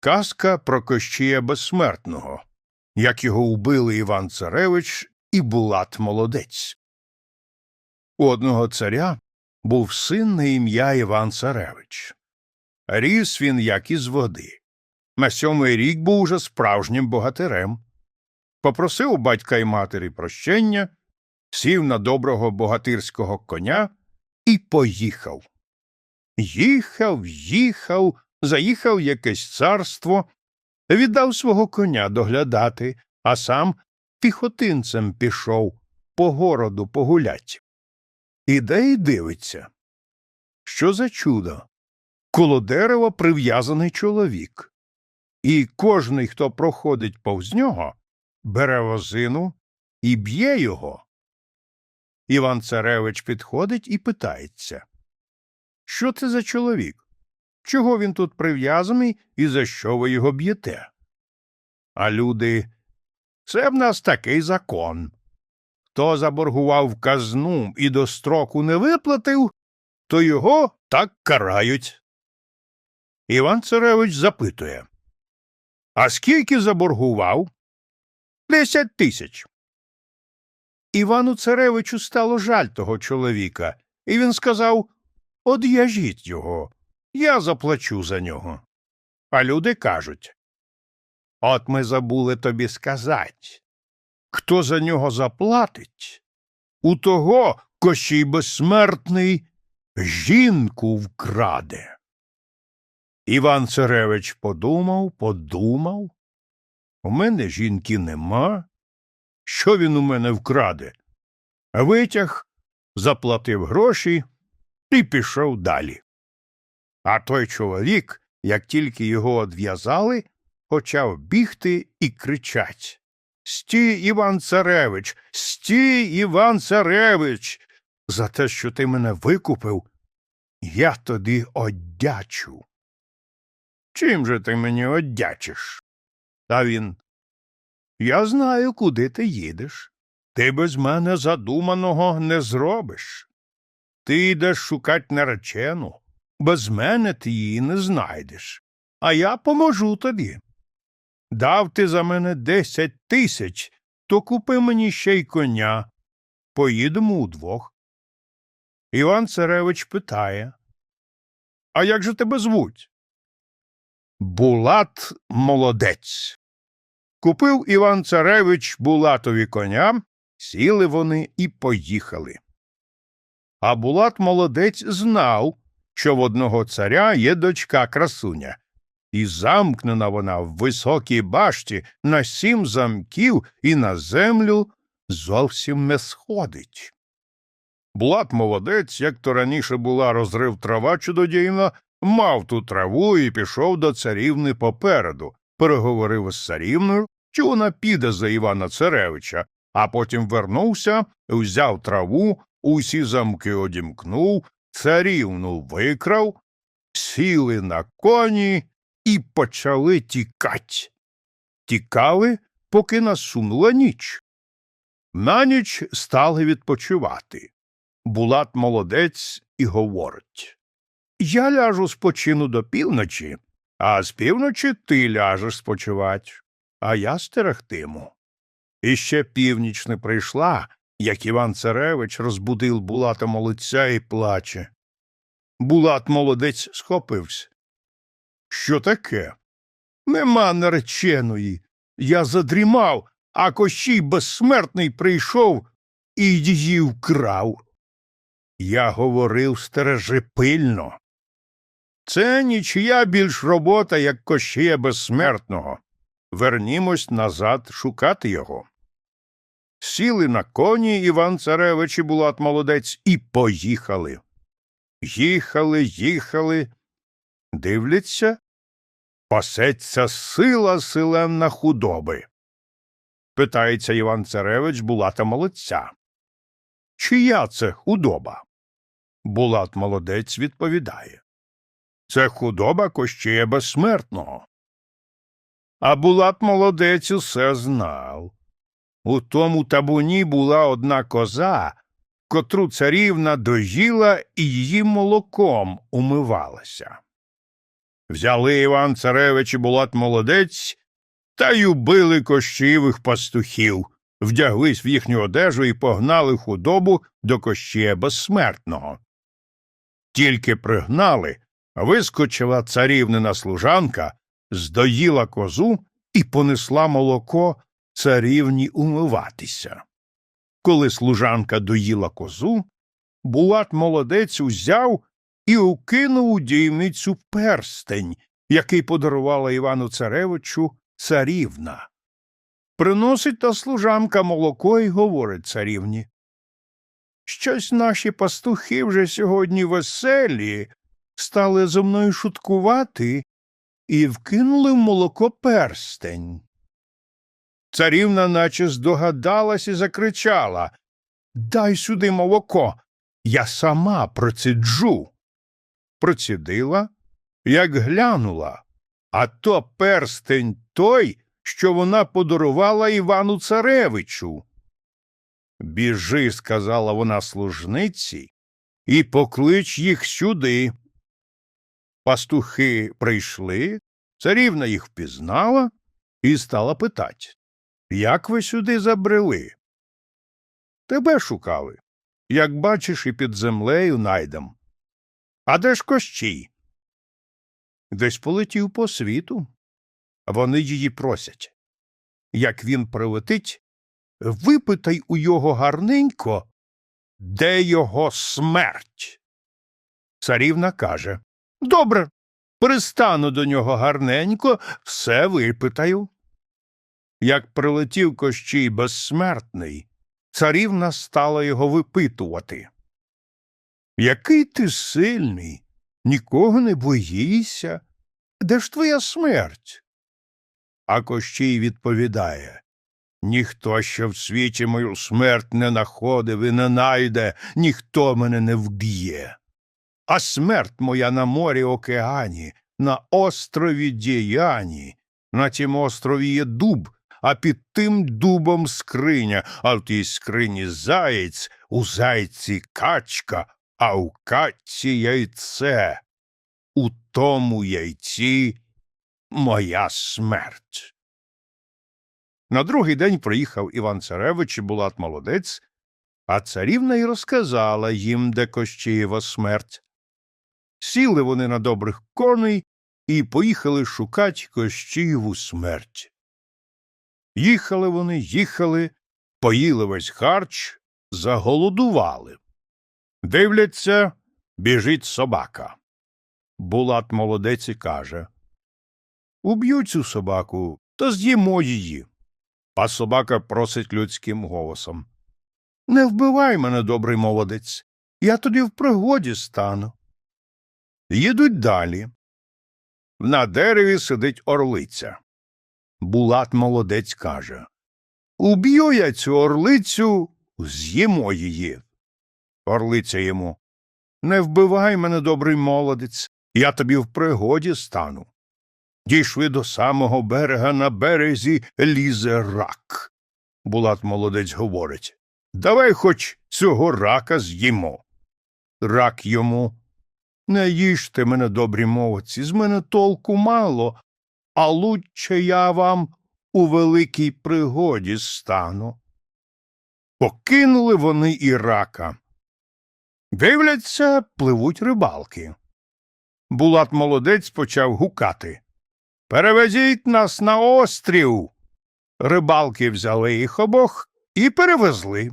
Казка про Кощія Безсмертного, як його убили Іван Царевич і Булат Молодець. У одного царя був син на ім'я Іван Царевич. Ріс він, як із води. На сьомий рік був уже справжнім богатирем. Попросив батька й матері прощення, сів на доброго богатирського коня і поїхав. Їхав, їхав, заїхав якесь царство, віддав свого коня доглядати, а сам піхотинцем пішов по городу погулять. Іде і дивиться. Що за чудо? Коло дерева прив'язаний чоловік, і кожний, хто проходить повз нього, бере возину і б'є його. Іван Царевич підходить і питається Що це за чоловік? Чого він тут прив'язаний і за що ви його б'єте? А люди це в нас такий закон. Хто заборгував казну і до строку не виплатив, то його так карають. Іван Царевич запитує А скільки заборгував? Десять тисяч. Івану Царевичу стало жаль того чоловіка, і він сказав Од'яжіть його, я заплачу за нього. А люди кажуть От ми забули тобі сказати. Хто за нього заплатить, у того Кощій безсмертний жінку вкраде. Іван Царевич подумав, подумав. У мене жінки нема. Що він у мене вкраде? Витяг, заплатив гроші і пішов далі. А той чоловік, як тільки його одв'язали, почав бігти і кричать Стій, Іван Царевич, стій, Іван Царевич. За те, що ти мене викупив, я тобі одячу. Чим же ти мені одячиш? А він. Я знаю, куди ти їдеш. Ти без мене задуманого не зробиш. Ти йдеш шукать наречену. Без мене ти її не знайдеш. А я поможу тобі. Дав ти за мене десять тисяч, то купи мені ще й коня. Поїдемо удвох. Іван Царевич питає А як же тебе звуть? Булат молодець. Купив Іван Царевич Булатові коня, сіли вони і поїхали. А Булат молодець знав, що в одного царя є дочка красуня, і замкнена вона в високій башті на сім замків і на землю зовсім не сходить. Булат молодець, як то раніше була розрив трава чудодійна, мав ту траву і пішов до царівни попереду, переговорив з царівною, чи вона піде за Івана Царевича, а потім вернувся, взяв траву, усі замки одімкнув, царівну викрав, сіли на коні і почали тікать. Тікали, поки насунула ніч. На ніч стали відпочивати. Булат молодець і говорить Я ляжу спочину до півночі, а з півночі ти ляжеш спочивать, а я стерегтиму. І ще північ не прийшла, як Іван Царевич розбудив Булата молодця і плаче. Булат молодець схопився. Що таке? Нема нареченої. Я задрімав, а Кощій безсмертний прийшов і її вкрав. Я говорив стережи пильно. Це нічия більш робота, як Кощія безсмертного. Вернімось назад шукати його. Сіли на коні Іван Царевич і Булат молодець і поїхали. Їхали, їхали. Дивляться, пасеться сила силенна худоби. Питається Іван Царевич Булата молодця. Чия це худоба? Булат молодець відповідає. Це худоба Кощея безсмертного. А Булат молодець усе знав. У тому табуні була одна коза, котру царівна доїла і її молоком умивалася. Взяли Іван Царевич і Булат молодець та й убили кощієвих пастухів, вдяглись в їхню одежу і погнали худобу до Кощія безсмертного. Тільки пригнали, вискочила царівнина служанка, здоїла козу і понесла молоко царівні умиватися. Коли служанка доїла козу, Булат молодець узяв і укинув у дійницю перстень, який подарувала Івану Царевичу царівна. Приносить та служанка молоко і говорить царівні. Щось наші пастухи вже сьогодні веселі, стали зо мною шуткувати і вкинули в молоко перстень. Царівна наче здогадалась і закричала Дай сюди молоко, я сама проциджу. Процідила, як глянула, а то перстень той, що вона подарувала Івану Царевичу. Біжи, сказала вона служниці, і поклич їх сюди. Пастухи прийшли, царівна їх впізнала і стала питать Як ви сюди забрели? Тебе шукали. Як бачиш, і під землею найдем. А де ж кощій? Десь полетів по світу. Вони її просять. Як він прилетить, випитай у його гарненько, де його смерть. Царівна каже Добре, пристану до нього гарненько, все випитаю. Як прилетів кощій безсмертний, царівна стала його випитувати. Який ти сильний, нікого не боїшся. Де ж твоя смерть? А Кощій відповідає Ніхто ще в світі мою смерть не находив і не найде, ніхто мене не вб'є. А смерть моя на морі океані, на острові Діяні, на тім острові є дуб, а під тим дубом скриня, а в тій скрині заєць, у зайці качка, а у качці яйце. У тому яйці моя смерть. На другий день приїхав Іван Царевич і Булат молодець, а царівна й розказала їм, де Кощієва смерть. Сіли вони на добрих коней і поїхали шукать Кощієву смерть. Їхали вони, їхали, поїли весь харч, заголодували. Дивляться, біжить собака. Булат молодець і каже Уб'ю цю собаку, то з'їмо її. А собака просить людським голосом Не вбивай мене, добрий молодець, я тоді в пригоді стану. Їдуть далі. На дереві сидить орлиця. Булат молодець каже Уб'ю я цю орлицю, з'їмо її. Орлиця йому Не вбивай мене, добрий молодець, я тобі в пригоді стану. Дійшли до самого берега на березі лізе рак. Булат молодець говорить Давай хоч цього рака з'їмо. Рак йому. Не їжте мене, добрі молодці, з мене толку мало, а лучше я вам у великій пригоді стану. Покинули вони і рака. Дивляться, пливуть рибалки. Булат молодець почав гукати. Перевезіть нас на острів. Рибалки взяли їх обох і перевезли.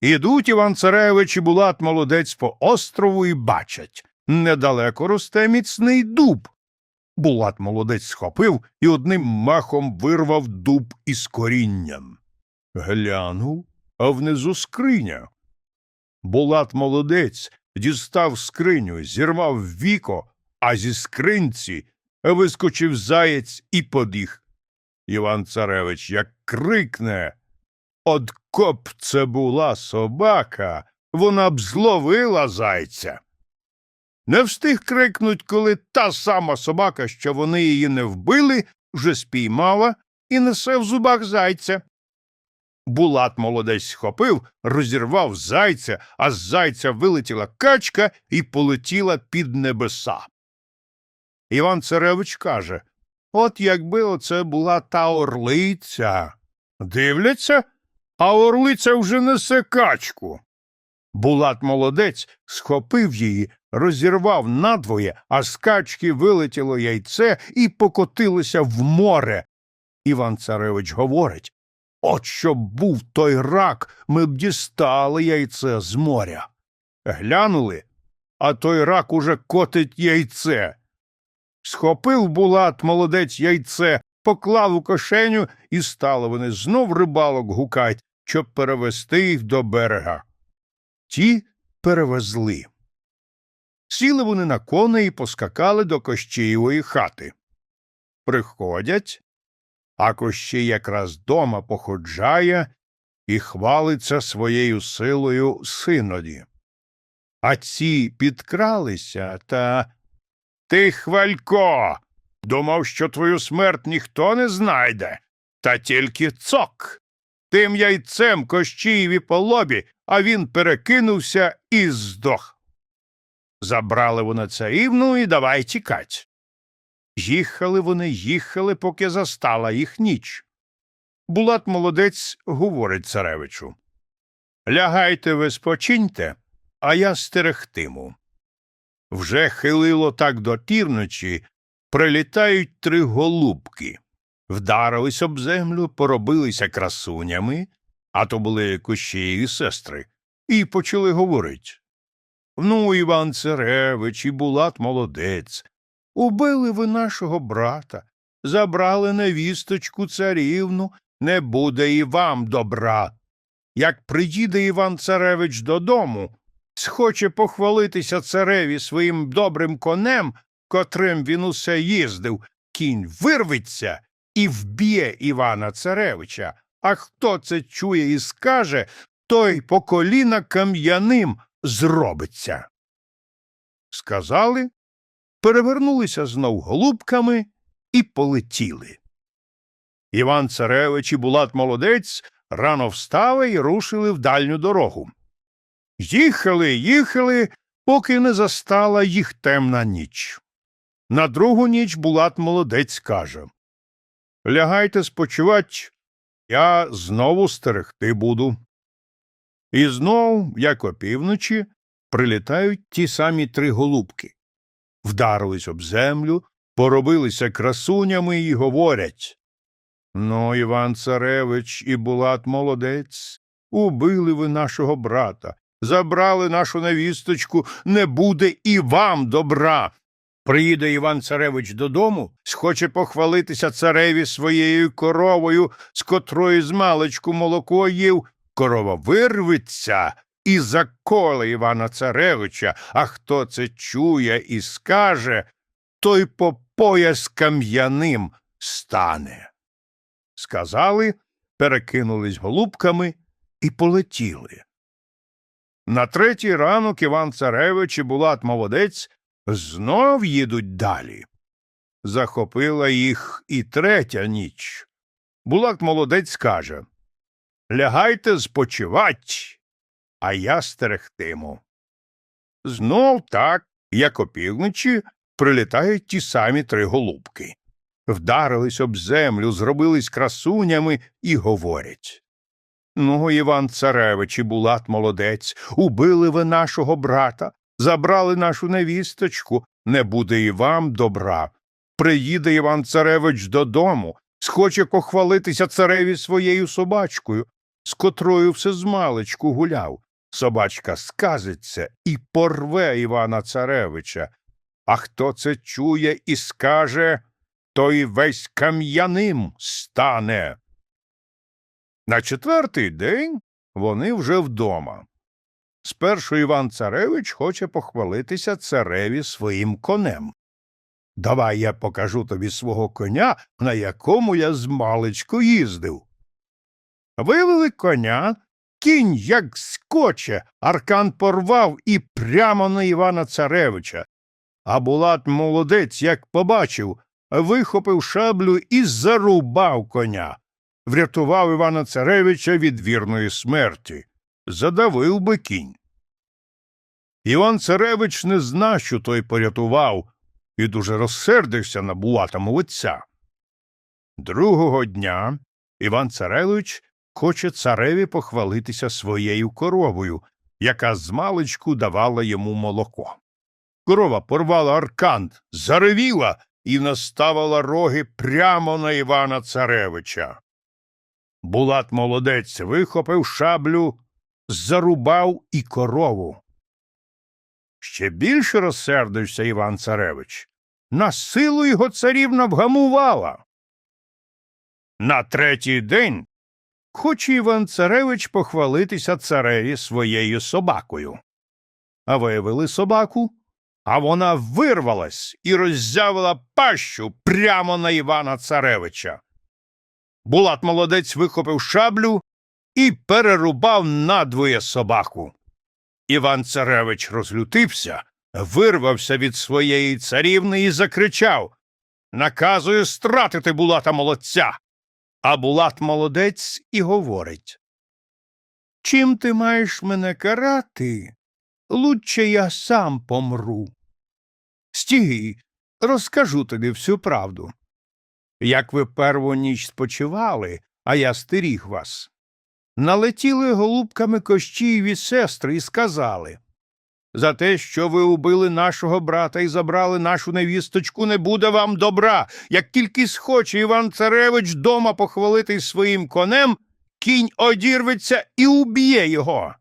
Ідуть Іван Царевич і Булат молодець по острову і бачать недалеко росте міцний дуб. Булат молодець схопив і одним махом вирвав дуб із корінням. Глянув, а внизу скриня. Булат молодець дістав скриню, зірвав віко, а зі скринці вискочив заєць і подіг. Іван Царевич як крикне От коп це була собака, вона б зловила зайця. Не встиг крикнуть, коли та сама собака, що вони її не вбили, вже спіймала і несе в зубах зайця. Булат молодець схопив, розірвав зайця, а з зайця вилетіла качка і полетіла під небеса. Іван Царевич каже От якби оце була та орлиця. Дивляться, а орлиця вже несе качку. Булат молодець схопив її, розірвав надвоє, а з качки вилетіло яйце і покотилося в море. Іван Царевич говорить От щоб був той рак, ми б дістали яйце з моря. Глянули, а той рак уже котить яйце. Схопив Булат молодець яйце, поклав у кошеню, і стали вони знов рибалок гукать, щоб перевести їх до берега. Ті перевезли. Сіли вони на коней і поскакали до Кощієвої хати. Приходять, а Кощій якраз дома походжає і хвалиться своєю силою синоді. А ці підкралися та. Ти, хвалько, думав, що твою смерть ніхто не знайде, та тільки цок. Тим яйцем Кощієві по лобі, а він перекинувся і здох. Забрали вони царівну і давай тікать. Їхали вони, їхали, поки застала їх ніч. Булат молодець говорить царевичу Лягайте ви спочиньте, а я стерегтиму. Вже хилило так до півночі, прилітають три голубки, вдарились об землю, поробилися красунями, а то були кущі і сестри, і почали говорить Ну, Іван Царевич і Булат молодець. Убили ви нашого брата, забрали невісточку царівну, не буде і вам добра. Як приїде Іван Царевич додому, схоче похвалитися цареві своїм добрим конем, котрим він усе їздив, кінь вирветься і вб'є Івана Царевича. А хто це чує і скаже, той по коліна кам'яним зробиться. Сказали, перевернулися знов голубками і полетіли. Іван Царевич і Булат молодець рано встали і рушили в дальню дорогу. Їхали, їхали, поки не застала їх темна ніч. На другу ніч Булат молодець каже Лягайте спочивать, я знову стерегти буду. І знов, як опівночі, прилітають ті самі три голубки. Вдарились об землю, поробилися красунями і говорять Ну, Іван Царевич і Булат молодець, убили ви нашого брата, забрали нашу невісточку, не буде і вам добра. Приїде Іван Царевич додому, схоче похвалитися цареві своєю коровою, з котрої змалечку молоко їв, корова вирветься і заколе Івана Царевича, а хто це чує і скаже, той по пояс кам'яним стане. Сказали, перекинулись голубками і полетіли. На третій ранок Іван Царевич і Булат Молодець знов їдуть далі. Захопила їх і третя ніч. Булат Молодець каже Лягайте спочивать, а я стерегтиму. Знов так, як опівночі, прилітають ті самі три голубки. Вдарились об землю, зробились красунями і говорять Ну, Іван Царевич і Булат молодець, убили ви нашого брата, забрали нашу невісточку, не буде і вам добра. Приїде Іван Царевич додому, схоче похвалитися цареві своєю собачкою, з котрою все змалечку гуляв. Собачка сказиться і порве Івана Царевича. А хто це чує і скаже, той весь кам'яним стане. На четвертий день вони вже вдома. Спершу Іван Царевич хоче похвалитися цареві своїм конем. Давай я покажу тобі свого коня, на якому я змалечку їздив. Вивели коня, кінь, як скоче, аркан порвав і прямо на Івана Царевича. А Булат молодець, як побачив, вихопив шаблю і зарубав коня, врятував Івана Царевича від вірної смерті, задавив би кінь. Іван Царевич не зна, що той порятував, і дуже розсердився на Булата молодця. Другого дня Іван Царевич хоче цареві похвалитися своєю коровою, яка змалечку давала йому молоко. Корова порвала аркан, заревіла і наставила роги прямо на Івана Царевича. Булат молодець вихопив шаблю, зарубав і корову. Ще більше розсердився Іван Царевич. На силу його царівна вгамувала. На третій день хоче Іван Царевич похвалитися цареві своєю собакою. А виявили собаку, а вона вирвалась і роззявила пащу прямо на Івана Царевича. Булат молодець вихопив шаблю і перерубав надвоє собаку. Іван Царевич розлютився, вирвався від своєї царівни і закричав Наказую стратити Булата молодця. А Булат молодець і говорить Чим ти маєш мене карати? Лучше я сам помру. Стій, розкажу тобі всю правду. Як ви перву ніч спочивали, а я стеріг вас, налетіли голубками кощієві сестри і сказали за те, що ви убили нашого брата і забрали нашу невісточку, не буде вам добра. Як тільки схоче Іван Царевич дома похвалити своїм конем, кінь одірветься і уб'є його.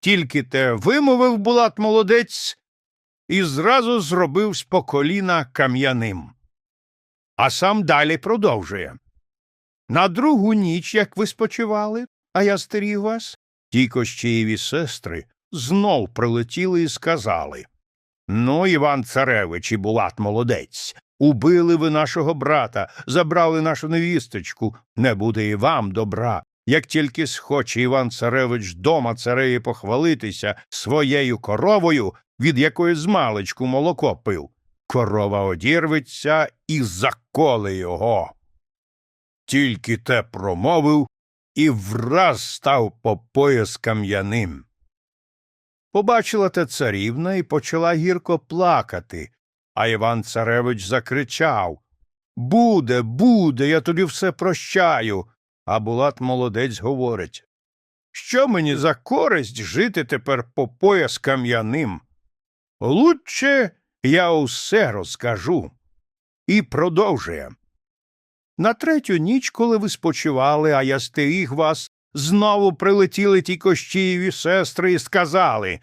Тільки те вимовив Булат молодець і зразу зробив з по коліна кам'яним. А сам далі продовжує. На другу ніч, як ви спочивали, а я стеріг вас, ті кощієві сестри знов прилетіли і сказали Ну, Іван Царевич і Булат молодець, убили ви нашого брата, забрали нашу невісточку, не буде і вам добра. Як тільки схоче Іван Царевич дома цареї похвалитися своєю коровою, від якої змалечку молоко пив, корова одірветься і заколе його. Тільки те промовив і враз став по пояс кам'яним. Побачила те царівна і почала гірко плакати, а Іван Царевич закричав Буде, буде, я тобі все прощаю. А Булат молодець говорить Що мені за користь жити тепер по пояс кам'яним? Лучше я усе розкажу. І продовжує. На третю ніч, коли ви спочивали, а я стеріг вас, знову прилетіли ті кощієві сестри і сказали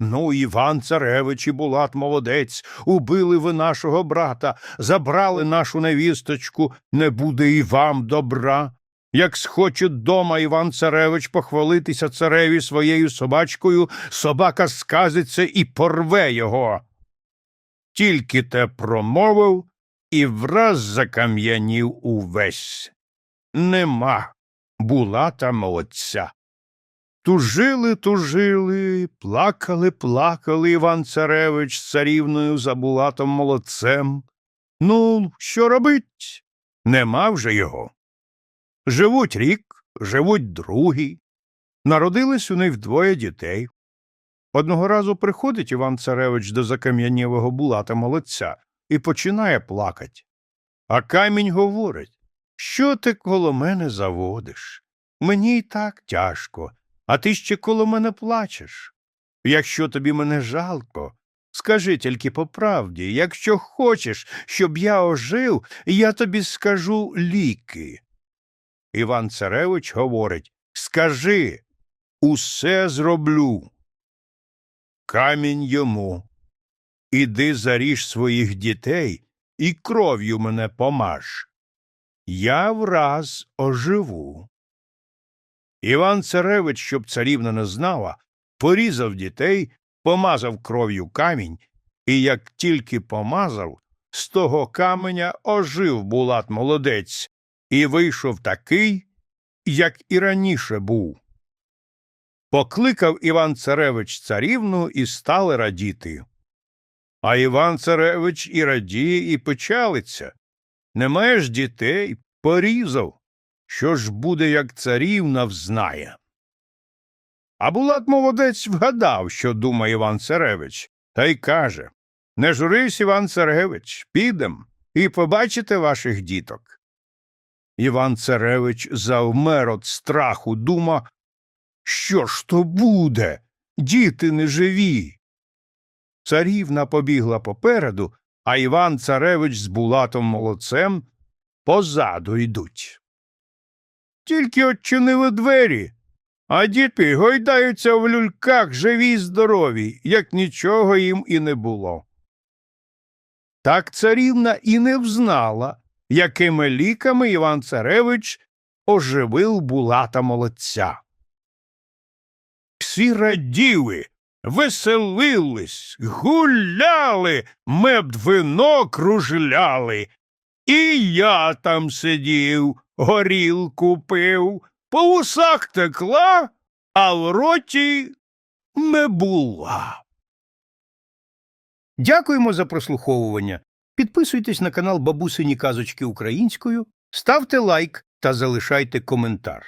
Ну, Іван Царевич і Булат молодець, убили ви нашого брата, забрали нашу невісточку, не буде і вам добра. Як схоче дома Іван Царевич похвалитися цареві своєю собачкою, собака сказиться і порве його. Тільки те промовив і враз закам'янів увесь. Нема булата молодця. Тужили, тужили, плакали, плакали Іван Царевич з царівною за булатом молодцем. Ну, що робить? Нема вже його. Живуть рік, живуть другий. Народились у них двоє дітей. Одного разу приходить Іван Царевич до закам'янілого булата молодця і починає плакать. А камінь говорить Що ти коло мене заводиш? Мені й так тяжко, а ти ще коло мене плачеш. Якщо тобі мене жалко, скажи тільки по правді, якщо хочеш, щоб я ожив, я тобі скажу ліки. Іван Царевич говорить Скажи, усе зроблю. Камінь йому. Іди заріж своїх дітей і кров'ю мене помаж. Я враз оживу. Іван Царевич, щоб царівна не знала, порізав дітей, помазав кров'ю камінь, і як тільки помазав, з того каменя ожив Булат молодець і вийшов такий, як і раніше був. Покликав Іван Царевич царівну і стали радіти. А Іван Царевич і радіє, і печалиться. Не маєш дітей, порізав. Що ж буде, як царівна взнає? А Булат молодець вгадав, що думає Іван Царевич, та й каже Не журись, Іван Царевич, підем і побачите ваших діток. Іван Царевич завмер від страху, дума, що ж то буде? Діти неживі. Царівна побігла попереду, а Іван Царевич з Булатом молодцем позаду йдуть. Тільки очинили двері, а діти гойдаються в люльках живі й здорові, як нічого їм і не було. Так царівна і не взнала, якими ліками Іван Царевич оживив Булата молодця. Всі раділи, веселились, гуляли, мед вино кружляли. І я там сидів, горілку пив, по вусах текла, а в роті не була. Дякуємо за прослуховування. Підписуйтесь на канал Бабусині Казочки Українською, ставте лайк та залишайте коментар.